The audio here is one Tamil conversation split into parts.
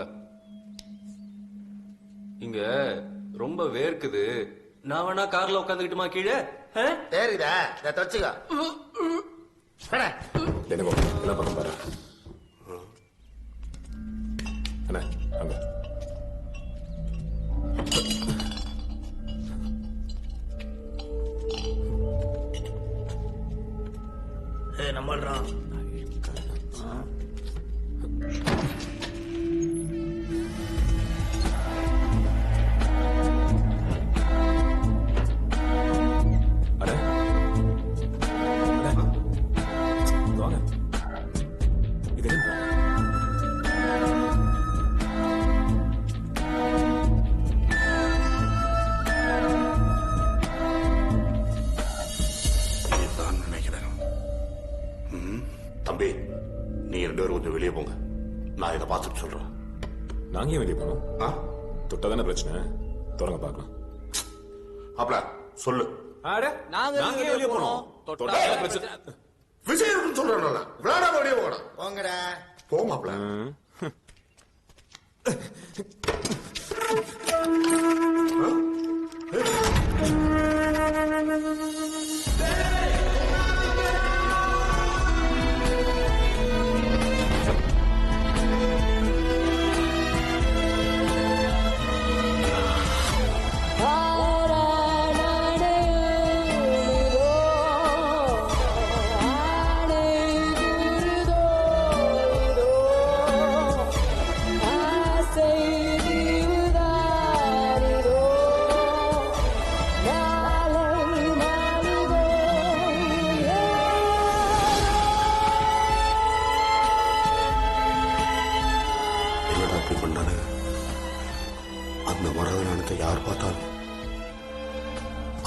எடுத்துக்கோங்க இங்க ரொம்ப வேர்க்குது. நான் வேணா கார்ல உட்காந்துக்கிட்டுமா கீழே? சரிதா இதை தொடச்சுக்கோ என்ன பக்கம் பாரு அண்ணா அங்க ஏய் நம்மள்றா. பிரச்சனை. தொடங்க பார்க்கலாம். அப்பல சொல்லு. நாங்க வெளியே போனோம் தொட்டா பிரச்சனை. விஜய் இருக்குன்னு சொல்றேன்ல விளையாடாம வெளியே போகணும். போங்கடா. போமாப்ல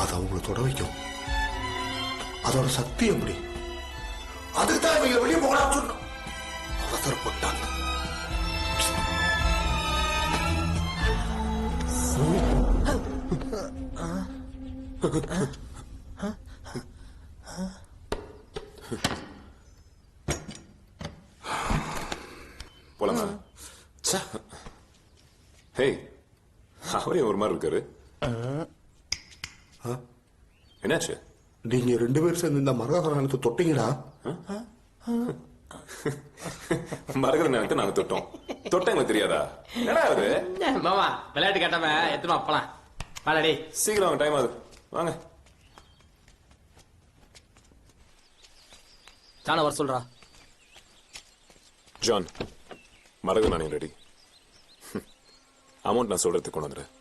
அது அவங்கள தொட வைக்கும். அதோட சக்தி எப்படி? அதுக்கு தான் இவங்க வெளியே போகலாம்னு சொன்னோம். அவசரப்பட்டாங்க போலாமா? ஹேய் அவரே ஒரு மாதிரி இருக்காரு என்னாச்சு நீங்க ரெண்டு பேரும் சேர்ந்து இந்த மரதனானத்தை தொட்டீங்கடா. மரகத நேரத்தை நாங்க தொட்டோம். தொட்டா எங்களுக்கு தெரியாதா? என்னடா அது மாமா விளையாட்டு கேட்டவன் எத்தனை அப்பலாம் வாடா சீக்கிரம் டைம் ஆகுது. வாங்க. சாண வர சொல்றா. ஜான் மரகத நாணயம் ரெடி அமௌண்ட் நான் சொல்றதுக்கு கொண்டு வந்துடுறேன்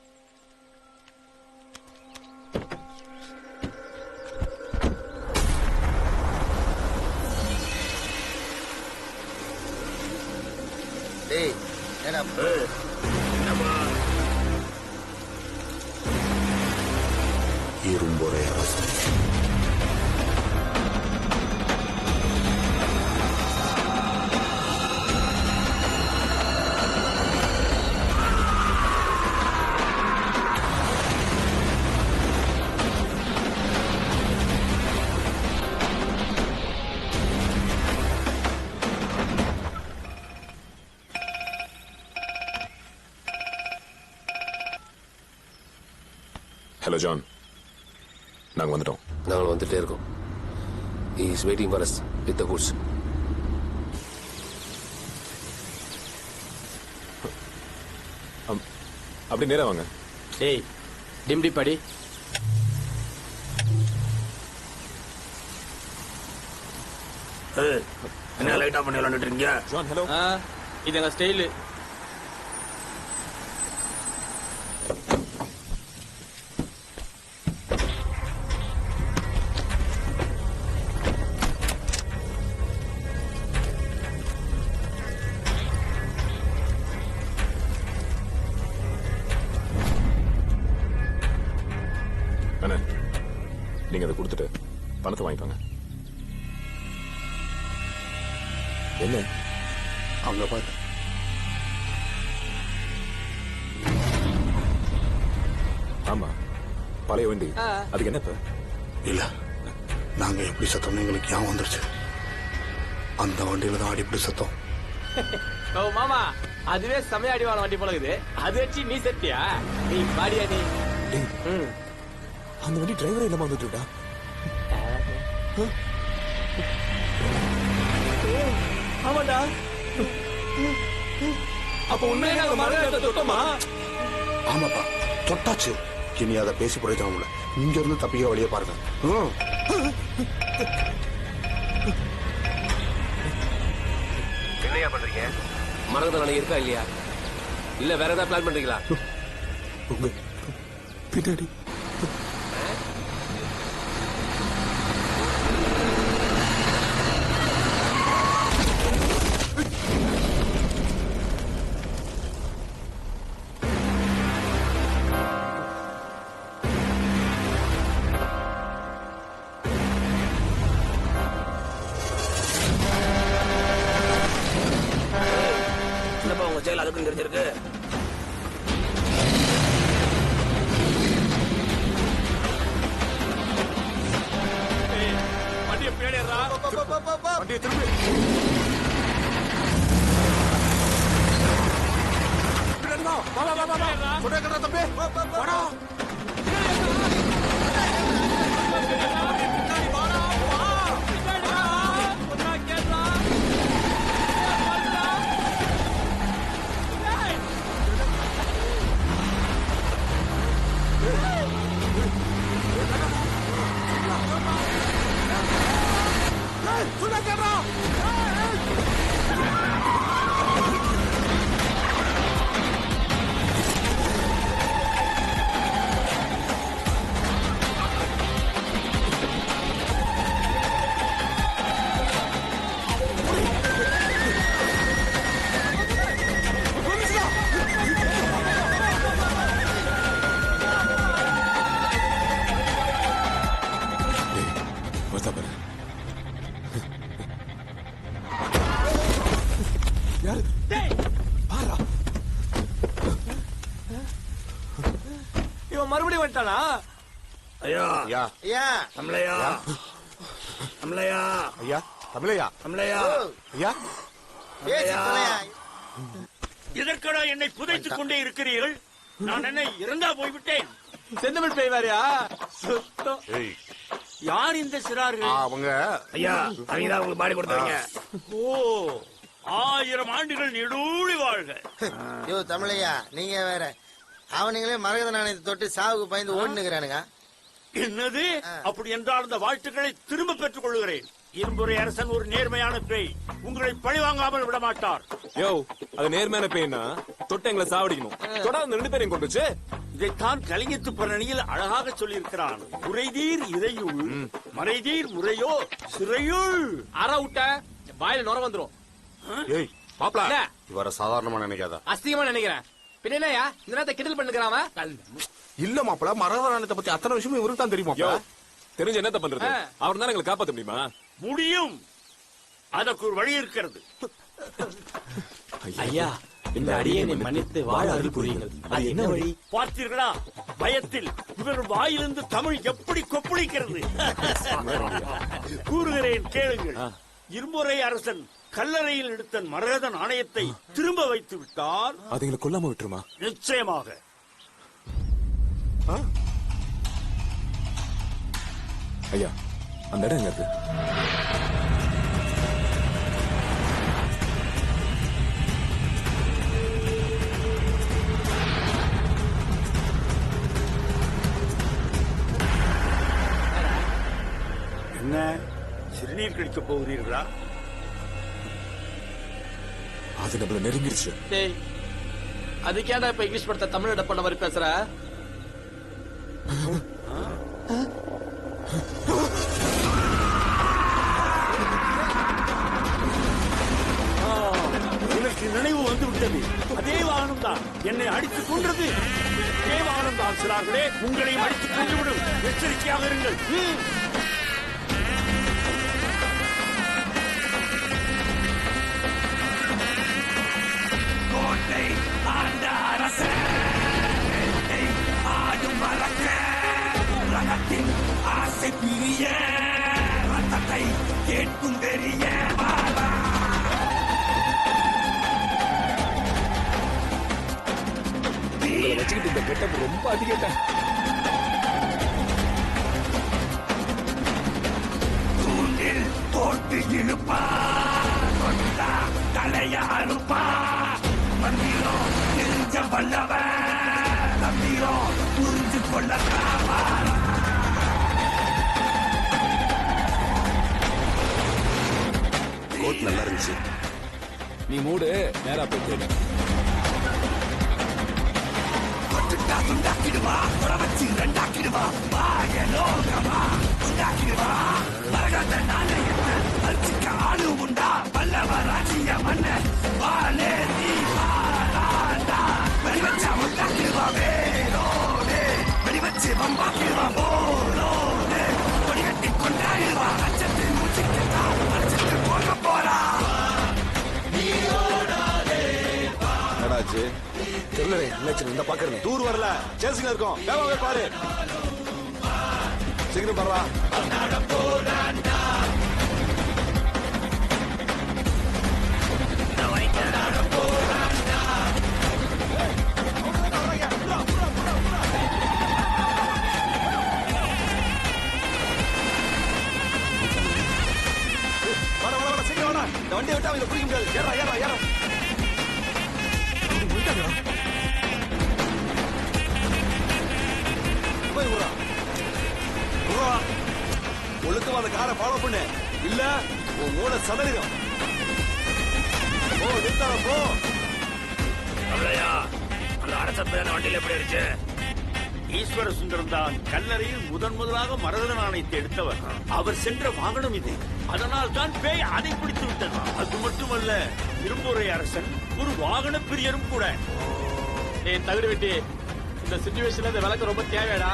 ஹலோ ஜான் நாங்க வந்துட்டோம். நாங்கள் வந்துட்டே இருக்கோம். Is waiting for us with the goods um, அப்படியே நேரா வாங்க. டேய் டிம்டி படி ஏய், என்ன லைட்டா பண்ணி விளையாண்டுட்டு இருக்கீங்க? ஜான் ஹலோ ஆ, இது எங்க ஸ்டைலு நீங்க அதை கொடுத்துட்டு பணத்தை வாங்கிக்கோங்க என்ன? அங்க பாரு. ஆமா பழைய வண்டி. அதுக்கு என்ன இப்ப? இல்ல நாங்க எப்படி சத்தம் எங்களுக்கு ஞாபகம் வந்துருச்சு. அந்த வண்டியில தான் அடிப்படி சத்தம். ஓ மாமா அதுவே செமையா அடிவான வண்டி போலகுது அது வச்சு நீ செத்தியா? நீ பாடியா நீ? ம். அந்த வண்டி டிரைவரே இல்லாம வந்துட்டுடா ஆமாடா. அப்ப உண்மையாக அந்த மரம் தொட்டோமா? ஆமாப்பா. தொட்டாச்சு. இனி அதை பேசி பிரயோஜனம் இல்ல இங்க இருந்து தப்பிக்கிற வழியை பாருங்க. ம். மரகத நாணயம் இருக்கா இல்லையா? இல்ல வேற ஏதாவது பிளான் பண்றீங்களா? உங்க பின்னாடி. பின்னாடியா வண்டியை திரும்பி ஐயா. ஐயா. நம்மளையா நம்மளையா ஐயா தமிழையா? நம்மளையா ஐயா. எதற்கடா என்னை புதைத்துக் கொண்டே இருக்கிறீர்கள். நான் என்ன இறந்தா போய்விட்டேன். செந்தமிழ் பெய்வாரியா? சுத்தம். யார் இந்த சிறார்கள்? அவங்க. ஐயா அவங்க தான் உங்களுக்கு பாடி கொடுத்தாங்க ஓ ஆயிரம் ஆண்டுகள் நெடூழி வாழ்க. யோ தமிழையா நீங்க வேற. அவனுங்களே மரகத நாணயத்தை தொட்டு சாவுக்கு பயந்து ஓடுனுங்கிறானுங்க என்னது? அப்படி என்றால் அந்த வாழ்த்துக்களை திரும்ப பெற்றுக் கொள்கிறேன் இரும்புரை அரசன் ஒரு நேர்மையான பேய். உங்களை பழிவாங்காமல் விட மாட்டார் யோ அது நேர்மையான பேய்னா தொட்டு எங்களை சாவடிக்கணும். தொடாத அந்த ரெண்டு பேரையும் கொண்டு வச்சு இதைத்தான் கலிங்கத்து பரணியில் அழகாக சொல்லியிருக்கிறான். உரைதீர் இறையுள் மறைதீர் முறையோ சிறையுள். அற விட்ட வாயில நுர வந்துரும். ஏய் என்ன? இவர சாதாரணமா நினைக்காத. அசிங்கமா நினைக்கிறேன். பின்ன என்னய்யா? இந்த நேரத்தை கிண்டல் பண்ணுக்கிறான் இல்ல மாப்ள மரகத நாணயத்தை பத்தி அத்தனை விஷயமும் இவருக்கு தான் தெரியுமா தெரிஞ்சு என்னத்த பண்றது. அவர் தான் எங்களை காப்பாத்த முடியுமா? முடியும். அதற்கு ஒரு வழி இருக்கிறது. ஐயா இந்த அடியனை மன்னித்து வாழ அருள் புரியுங்கள். அது என்ன வழி? பார்த்தீர்களா? பயத்தில் இவர் வாயிலிருந்து தமிழ் எப்படி கொப்பளிக்கிறது? கூறுகிறேன் கேளுங்கள். இருமுறை அரசன் கல்லறையில் எடுத்த மரகத நாணயத்தை திரும்ப வைத்து விட்டால் அது கொல்லாம விட்டுருமா? நிச்சயமாக. ஐயா அந்த இடம் எங்க இருக்கு? என்ன? சிறுநீர் கழிக்க போகிறீர்களா? அது நம்மள நெருங்கிருச்சு. டேய் அதுக்கேடா இப்ப இங்கிலீஷ் படத்தை தமிழ் டப் பண்ண மாதிரி பேசுற? எனக்கு நினைவு வந்து விட்டது அதே வாகனம் தான் என்னை அடித்துக் கொன்றது. அதே வாகனம் தான் சிலார்களே உங்களையும் அடித்துக் கொண்டு விடும் எச்சரிக்கையாக இருங்கள். ஐட்டம் ரொம்ப அதிகம் தூண்டில் தோட்டு இழுப்பா. தலைய அறுப்பா. மந்திரம் தெரிஞ்ச வல்லவ. தந்திரம் புரிஞ்சு கொள்ள கோட் நல்லா இருந்துச்சு. நீ மூடு நேரா போய் தேடு. கொட்டுட்டா துண்டாக்கிடுவா குற வச்சு ரெண்டாக்கிடுவா பாயலோகமா உண்டாக்கிடுவா மரகத நாணயத்தை அர்ச்சிக்க ஆளு உண்டா பல்லவ ராஜ்ய மன்ன வாலே நீ வாராண்டா வெடிவச்ச உண்டாக்கிடுவா வேரோடே வெடிவச்சு வம்பாக்கிடுவா போரோடே கொடிகட்டி கொண்டாடுவா அச்சத்தை மூச்சுக்கிட்டா அச்சத்தை போக போறா என்னடாச்சு தெரியல என்னாச்சு இந்த பாக்குறேன். டூர் வரல. சேசிங்க இருக்கோம். வேகமாவே பாரு. சீக்கிரம் பரவா வர சீக்கிரம் வண்டியை விட்டு அவங்க பிடிக்க முடியாது. ஏறா ஏறா ஏறா. விடுறா. விடுறா. ஒழுக்கமா அந்த காரை ஃபாலோ பண்ணு. இல்ல உன் மூளை சதறிடும் போ நிறுத்தாத போ. அந்த வண்டியில எப்படி ஈஸ்வர சுந்தரம் தான் கல்லறையில் முதன் முதலாக மரதன நாணயத்தை எடுத்தவர். அவர் சென்ற வாகனம் இது. அதனால் தான் பேய் அதை பிடித்து விட்டது. அது மட்டுமல்ல திரும்புரை அரசன் ஒரு வாகன பிரியரும் கூட. தகுடு வெட்டி இந்த சுச்சுவேஷன்ல இந்த விளக்கு ரொம்ப தேவையடா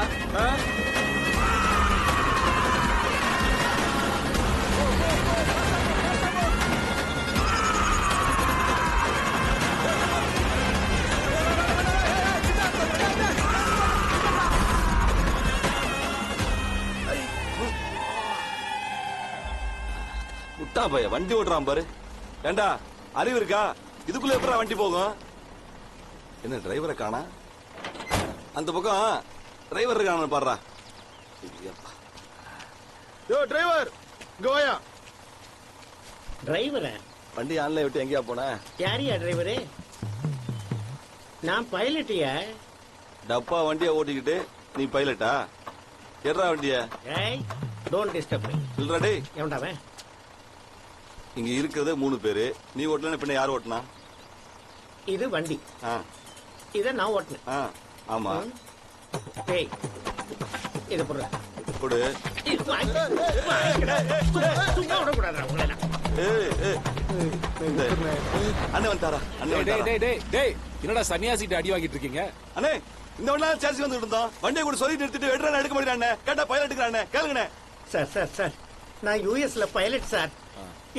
முட்டா பைய வண்டி ஓட்டுறான் பாரு. ஏண்டா அறிவு இருக்கா? இதுக்குள்ள எப்படா வண்டி போகும்? என்ன டிரைவரை காணா? அந்த பக்கம் டிரைவர் இருக்கானு பாடுறா. யோ டிரைவர் இங்க வாயா. டிரைவரா வண்டி ஆன்லைன் விட்டு எங்கேயா போன? யாரியா டிரைவரு நான் பைலட்டியா டப்பா வண்டியை ஓட்டிக்கிட்டு நீ பைலட்டா எட்ரா வண்டிய? ஏய் டோன்ட் டிஸ்டர்ப் மீ இல்லடா டேய். எவன்டாவன் இங்க இருக்கிறது மூணு பேரு. நீ ஓட்டலன்னு பின்ன யார் ஓட்டுனா? இது வண்டி. ஆ. இத நான் ஓட்டினேன். ஆ. ஆமா. ஏய் இது போடுற கொடு. சும்மா சும்மா விடக்கூடாதுடா உங்களை. ஏய் ஏய். அண்ணன் வந்துட்டாரா? அண்ணன் டேய் டேய் டேய் டேய் என்னடா சன்னியாசிட்ட அடி வாங்கிட்டு இருக்கீங்க? அண்ணே இந்த ஒண்ணு நாள் சேர்ச்சி வந்துட்டு இருந்தோம். வண்டியை கூட சொல்லி நிறுத்திட்டு வெட்டுறான் எடுக்க மாட்டேன் கேட்டா பைலட் எடுக்கிறானே கேளுங்கண்ணே. Sir sir sir. நான் யூஎஸ்ல பைலட் சார்.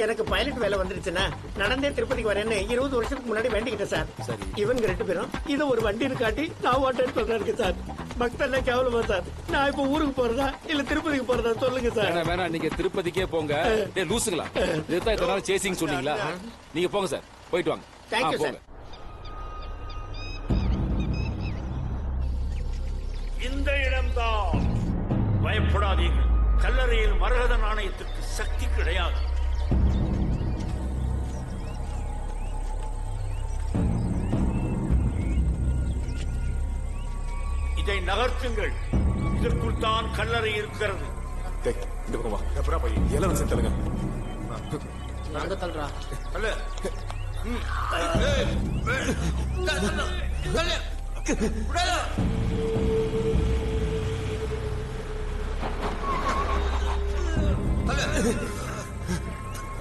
எனக்கு பைலட் வேலை வந்துருச்சுன்னா நடந்தே திருப்பதிக்கு வரேன்னு இருபது வருஷத்துக்கு முன்னாடி வேண்டிக்கிட்டேன் சார். சரி. இவங்க ரெண்டு பேரும் இதை ஒரு வண்டின்னு காட்டி நான் ஓட்டேன்னு சொல்றாரு சார். பக்தர்ல கேவலமா சார். நான் இப்ப ஊருக்கு போறதா இல்ல திருப்பதிக்கு போறதா சொல்லுங்க சார். வேணா வேணா நீங்க திருப்பதிக்கே போங்க. டேய் லூசுங்களா? இதுதான் இத்தனை சேசிங் சொன்னீங்களா? நீங்க போங்க சார். போயிட்டு வாங்க. Sir. போங்க. இந்த இடம்தான் பயப்படாதீர்கள். கல்லறையில் மரகத நாணயத்திற்கு சக்தி கிடையாது. இதை நகர்த்துங்கள். இதற்குள் தான் கல்லறை இருக்கிறது. இந்த பக்கம் எப்படா போய்? அல்ல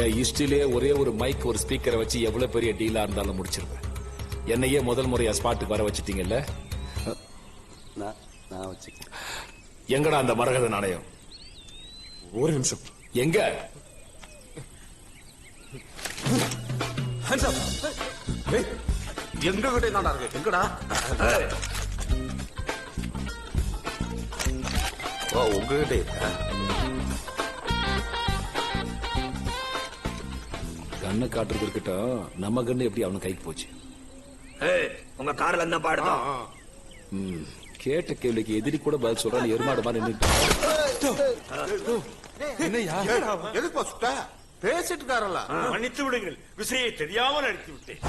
என் ஹிஸ்டரியிலே ஒரே ஒரு மைக் ஒரு ஸ்பீக்கரை வச்சு எவ்வளவு பெரிய டீலா இருந்தாலும் முடிச்சிருவேன் என்னையே முதல் முறையா ஸ்பாட்டுக்கு வர வச்சிட்டீங்கல்ல? நான் எங்கடா அந்த மரகத நாணயம்? ஒரு நிமிஷம். எங்க? எங்க கிட்ட என்னடா இருக்கு? எங்கடா? ஓ உங்ககிட்ட இருக்கா? கண்ணை காட்டுறது இருக்கட்டும் நம்ம கண்ணு எப்படி அவன கைக்கு போச்சு? ஏய், உங்க கார்ல என்ன பாடுதான் ம், கேட்ட கேள்விக்கு எதிரி கூட பதில் சொல்றான் எருமாடு மாதிரி எதுக்கு சுட்ட? பேசிட்டு இருக்காரல்ல. மன்னித்து விடுங்கள். விசையை தெரியாமல் அடித்து விட்டேன்.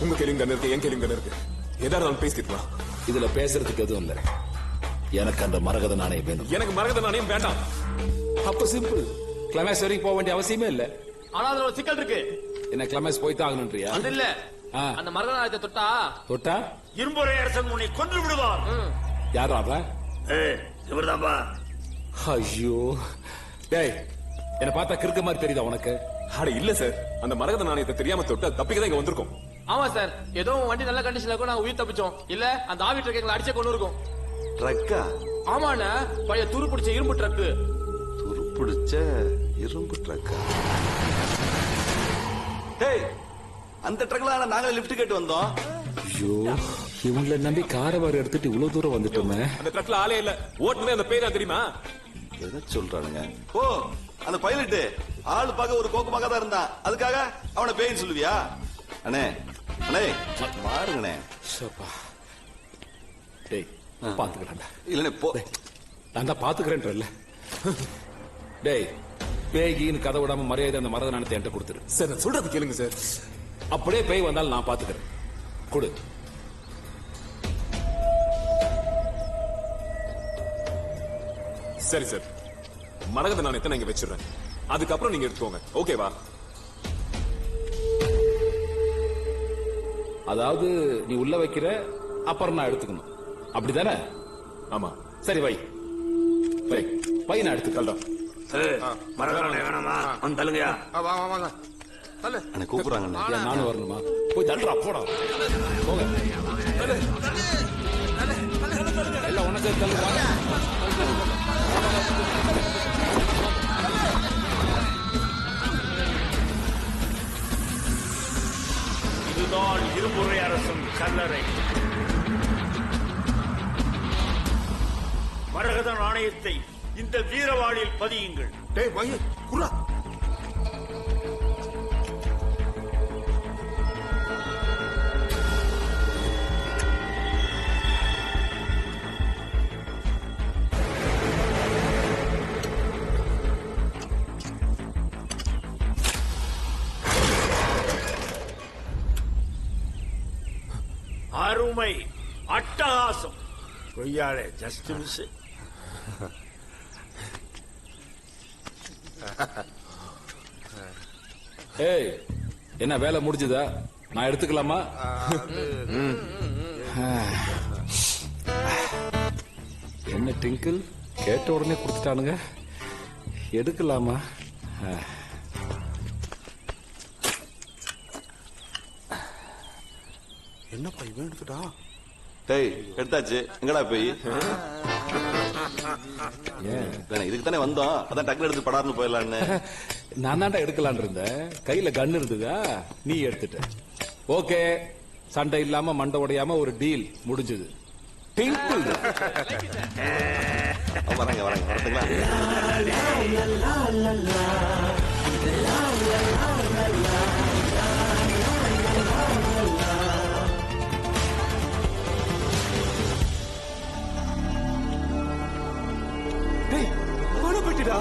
உங்க கேள்வி கண்ணு இருக்கு என் கேள்வி கண்ணு இருக்கு. எதா இருந்தாலும் பேசிக்கலாம் இதுல பேசுறதுக்கு எதுவும் இல்ல. எனக்கு அந்த மரகத நாணயம் வேணும். எனக்கு மரகத நாணயம் வேண்டாம். அப்ப சிம்பிள் கிளமேஸ் வரைக்கும் போக வேண்டிய அவசியமே இல்ல. ஆனா அதுல ஒரு சிக்கல் இருக்கு. என்ன கிளமேஸ் போய் தான் ஆகணுன்றியா அது இல்ல. ஆ. அந்த மரகத தொட்டா? தொட்டா? இரும்புரை அரசன் உன்னை கொன்று விடுவார். யாரும் அவன் ஏய், இவர்தான்பா. ஐயோ. டேய் என்ன பார்த்தா கிறுக்க மாதிரி தெரியுதா உனக்கு? அட இல்ல சார். அந்த மரகத நாணயத்தை தெரியாம தொட்டு தப்பிக்க தான் இங்க வந்திருக்கோம். ஆமா சார். ஏதோ வண்டி நல்ல கண்டிஷன்ல இருக்கும் நாங்க உயிர் தப்பிச்சோம். இல்ல அந்த ஆவி ட்ரக் எங்களை அடிச்சே கொண்டு இருக்கும் ட்ரக்கா ஆமாண்ண. பழைய துரு பிடிச்ச இரும்பு ட்ரக்கு துருப்பிடிச்ச இரும்பு ட்ரக்கா டேய் அந்த ட்ரக்ல நாங்களே லிஃப்ட் கேட்டு வந்தோம். ஐயோ இவங்கள நம்பி காரவாரி எடுத்துட்டு இவ்வளவு தூரம் வந்துட்டோமே. அந்த ட்ரக்ல ஆளே இல்ல. ஓட்டுனே அந்த பேரா தெரியுமா? எதை சொல்றானுங்க? ஓ அந்த பைலட் ஆளு பார்க்க ஒரு கோக்கு தான் இருந்தான் அதுக்காக அவனை பேயின்னு சொல்லுவியா? அண்ணே அண்ணே பாருங்கண்ணே. சப்பா. டேய் பாத்துக்கிறேன்டா இல்லண்ணே போ. நான் தான் பாத்துக்கிறேன்றல்ல டேய் பேகின்னு கதை விடாம மரியாதை அந்த மரத நாணயத்தை என்கிட்ட கொடுத்துரு. சார் நான் சொல்றது கேளுங்க சார். அப்படியே பேய் வந்தாலும் நான் பாத்துக்கிறேன் கொடு. சரி சார். மரகத நாணயத்தை நான் இங்க வச்சிடுறேன். அதுக்கப்புறம் நீங்க எடுத்துக்கோங்க. ஓகேவா அதாவது நீ உள்ள வைக்கிற அப்புறம் நான் எடுத்துக்கணும். அப்படிதானே? ஆமா. சரி வை. வை. பை நான் எடுத்துக்கலாம் மரகரானே வேணாமா வந்து தள்ளுங்கயா வாங்க வாங்க கூப்பிடுறாங்கண்ணே. ஏன் நானும் வரணுமா? போய் தள்ளுறா போடா. போங்க. எல்லாம் ஒண்ணு சேர்த்து தள்ளு வாங்க. இதுதான் இரும்புரை அரசன் கல்லறை. மரகத நாணயத்தை இந்த வீரவாளில் பதியுங்கள். டேய் குர்ரா அருமை அட்டகாசம். கொய்யாளே ஜஸ்ட் மிஸ் ஏய் என்ன வேலை முடிஞ்சதா? நான் எடுத்துக்கலாமா? என்ன டிங்கிள்? கேட்ட உடனே கொடுத்துட்டானுங்க. எடுக்கலாமா? என்னப்பா இவன் எடுத்துட்டா டேய் எடுத்தாச்சு. எங்கடா போய்? இதுக்கு தானே வந்தோம். அதான் டக்குனு எடுத்து படார்னு போயிடலான்னு. நான் தான்டா எடுக்கலான் இருந்தேன். கையில கன் இருந்ததா? நீ எடுத்துட்ட. ஓகே. சண்டை இல்லாம மண்டை உடையாம ஒரு டீல் முடிஞ்சது. டிங்கிள் வராங்க வராங்க வரட்டுங்களா? டேய் பெட்டிடா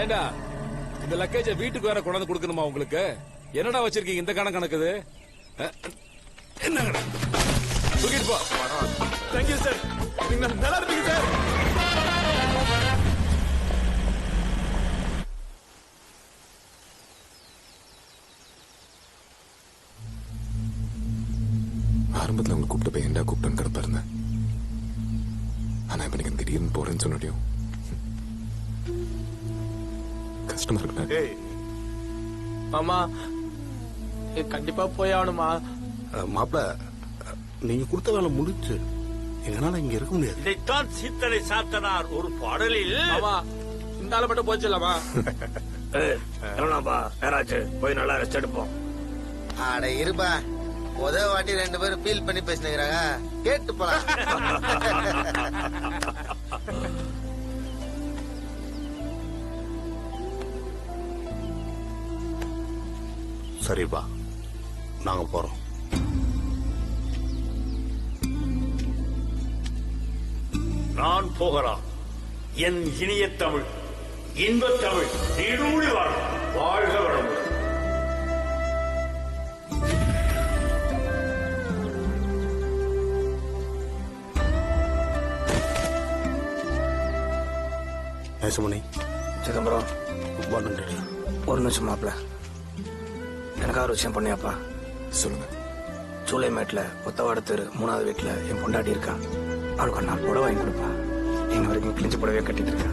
ஏண்டா இந்த லக்கேஜ வீட்டுக்கு வேற கொண்டாந்து கொடுக்கணுமா உங்களுக்கு? என்னடா வச்சிருக்கீங்க இந்த கணக்கு கணக்குது? என்னங்கடா? தூக்கிட்டு போ. தேங்க்யூ சார் நீங்க நல்லா இருப்பீங்க சார் ஆரம்பத்தில் அவங்க கூப்பிட்டு போய் ஏன்டா கூப்பிட்டேன்னு இருந்தேன் ஆனா இப்ப நீங்க திடீர்னு போறேன்னு சொன்னடியும் கஷ்டமா இருக்கு ஏய் மாமா கண்டிப்பா போய் ஆகணுமா? மாப்பிள்ள நீங்க கொடுத்த வேலை முடிச்சு எங்களால இங்க இருக்க முடியாது. இதைத்தான் சீத்தலை சாத்தனார் ஒரு பாடலில் இந்த ஆளை மட்டும் போச்சிடலாமா என்னப்பா யாராச்சு போய் நல்லா ரெஸ்ட் எடுப்போம். அட இருப்பா. முத வாட்டி ரெண்டு பேரும் ஃபீல் பண்ணி பேசினுக்கிறாங்க. கேட்டு போலாம். சரிப்பா நாங்க போறோம். நான் போகலாம். என் இனிய தமிழ் இன்பத் தமிழ் நீடூழி வாழும் வாழ்க வளமுடன். நேசமணி சிதம்பரம் ரொம்ப நன்றி ஒரு நிமிஷம் மாப்பிள. எனக்காக ஒரு விஷயம் பண்ணியாப்பா. சொல்லுங்க. சூளைமேட்டில் ஒத்தவாட தெரு மூணாவது வீட்டில் என் பொண்டாட்டி இருக்கா? அவளுக்கு ஒரு நாள் புடவை வாங்கி கொடுப்பா. இன்ன வரைக்கும் கிழிஞ்ச புடவையை கட்டிட்டு இருக்கா.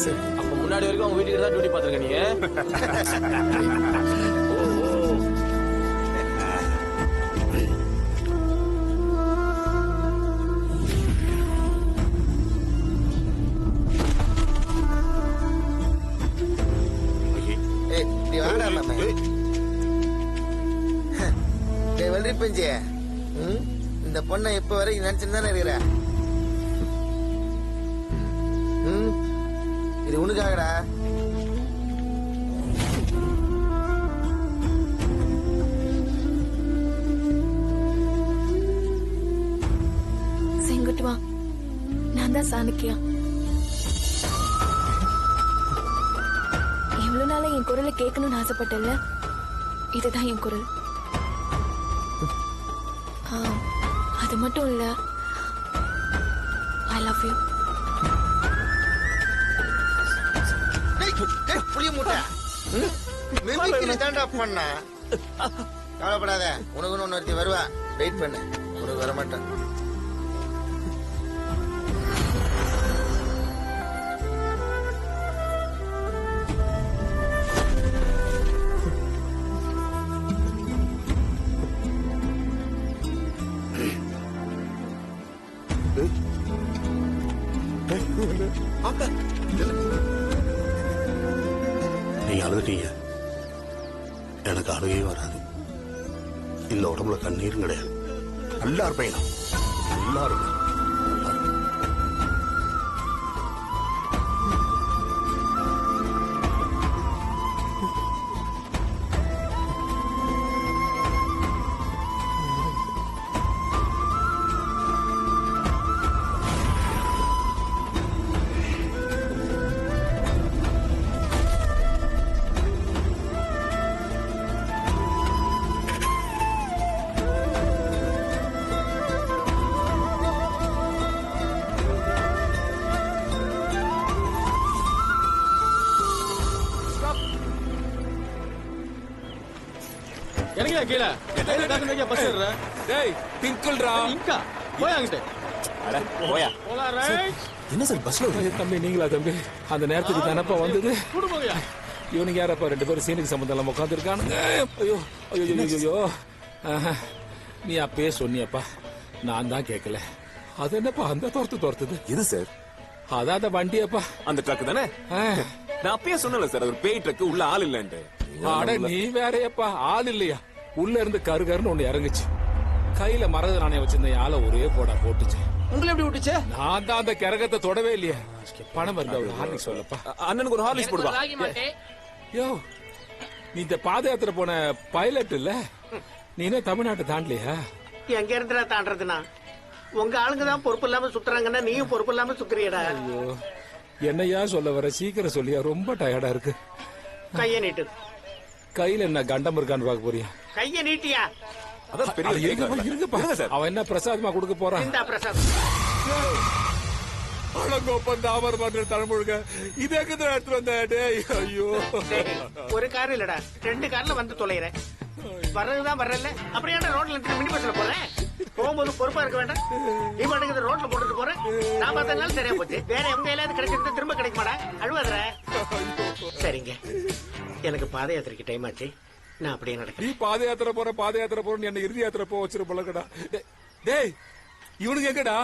சரி அப்ப முன்னாடி வரைக்கும் அவங்க வீட்டுக்கு தான் டியூட்டி பாத்துருக்க நீ இந்த பொண்ணை இப்ப வரைக்கும் நினைச்சுன்னு தானே இருக்கிற ம்? இது உனக்காகடா. செங்குட்டுவா நான் தான் சாணக்கியா. இவ்வளவு நாளா என் குரலை கேட்கணும்னு ஆசைப்பட்டல இதுதான் என் குரல். அது மட்டும் இல்ல. ஐ லவ் யூ புளிய மூட்டை. மிமிக்ரி தாண்டா பண்ண. கவலைப்படாத. உனக்குன்னு ஒன்னு ஒருத்தி வருவா. வெயிட் பண்ணு. உனக்கு வர மாட்டேன் எல்லார் இருப்பேன் எனக்கு கீழே பஸ் டேய் டிங்கிள்ரா இங்கா போய் அங்கிட்டு அட போயா போலாம் ரைட் என்ன சார் பஸ்ல தம்பி நீங்களா தம்பி அந்த நேரத்துக்கு தானப்பா வந்தது இவனுங்க யாரப்பா ரெண்டு பேரும் சீனுக்கு சம்பந்தம் இல்லாம உட்காந்துருக்கானுங்க ஐயோ ஐயோ ஐயோ ஐயோ ஆஹா. நீ அப்பயே சொன்னியப்பா நான் தான் கேட்கல அது என்னப்பா அந்த துரத்து துரத்துது எது சார் அதான் அந்த வண்டியப்பா அந்த ட்ரக் தானே. நான் அப்பயே சொன்னல சார் அது ஒரு பேய் ட்ரக் உள்ள ஆள் இல்லன்ட்டு அட நீ வேறயப்பா ஆள் இல்லையா உள்ள இருந்து கரு கருன்னு ஒண்ணு இறங்குச்சு. கையில மரத நாணயம் வச்சிருந்த ஆளை ஒரே போடா போட்டுச்சு. உங்களை எப்படி விட்டுச்சு? நான் தான் அந்த கிரகத்தை தொடவே இல்லையா. பணம் இருந்தா ஒரு ஹார்லிக் சொல்லப்பா. அண்ணனுக்கு ஒரு ஹார்லிக்ஸ் போடுவா யோ நீ இந்த பாத யாத்திரை போன பைலட் இல்ல? நீ என்ன தமிழ்நாட்டை தாண்டலையா? எங்க இருந்துடா தாண்டறதுனா உங்க ஆளுங்க தான் பொறுப்பு இல்லாம சுத்துறாங்கன்னா நீயும் பொறுப்பு இல்லாம சுத்துறியடா. ஐயோ என்னையா சொல்ல வர? சீக்கிரம் சொல்லியா ரொம்ப டயர்டா இருக்கு. கைய நீட்டு. கையில என்ன கண்டம் இருக்கான்னு பார்க்க போறியா? கைய நீட்டியா? அதான் பெரிய இருங்கப்பா. இருங்க சார்? அவன் என்ன பிரசாதமா கொடுக்க போறான்? இந்தா பிரசாத் அழகோப்பன் தாமர் பண்ற தலைமுழுக இது எங்க எடுத்து வந்த? டேய் ஐயோ. ஒரு கார் இல்லடா. ரெண்டு கார்ல வந்து தொலைறேன் வர்றதுதான் வர்றல ஏன்டா ரோட்ல இருந்து மினி பஸ்ல போறேன்? போகும்போது பொறுப்பா இருக்க வேண்டாம். நீ பாட்டுக்கு ரோட்ல போட்டுட்டு போறேன் நான் பார்த்தனால சரியா போச்சு. வேற எங்க எல்லாரும் கிடைச்சிருந்தா திரும்ப கிடைக்குமாடா? அழுவாதுற எனக்கு பாத யாத்திரைக்கு டைம் ஆச்சு. நான் அப்படியே நீ நடக்கிறேன். பாத யாத்திரை போற பாத யாத்திரை போற என்ன இறுதி யாத்திரை போ வச்சிரு பழக்கடா டேய் இவனுக்கு எங்கடா?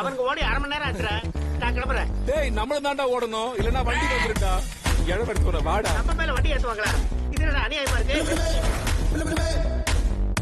அவனுக்கு ஓடி அரை மணி நேரம் ஆச்சுடா. நான் கிளம்புறேன். டேய் நம்மளும் தாண்டா ஓடணும். இல்லன்னா வண்டி வந்துருண்டா இடம் எடுத்து வாடா. நம்ம மேல வண்டி ஏத்துவாங்களா? இது அநியாயமா இருக்கு?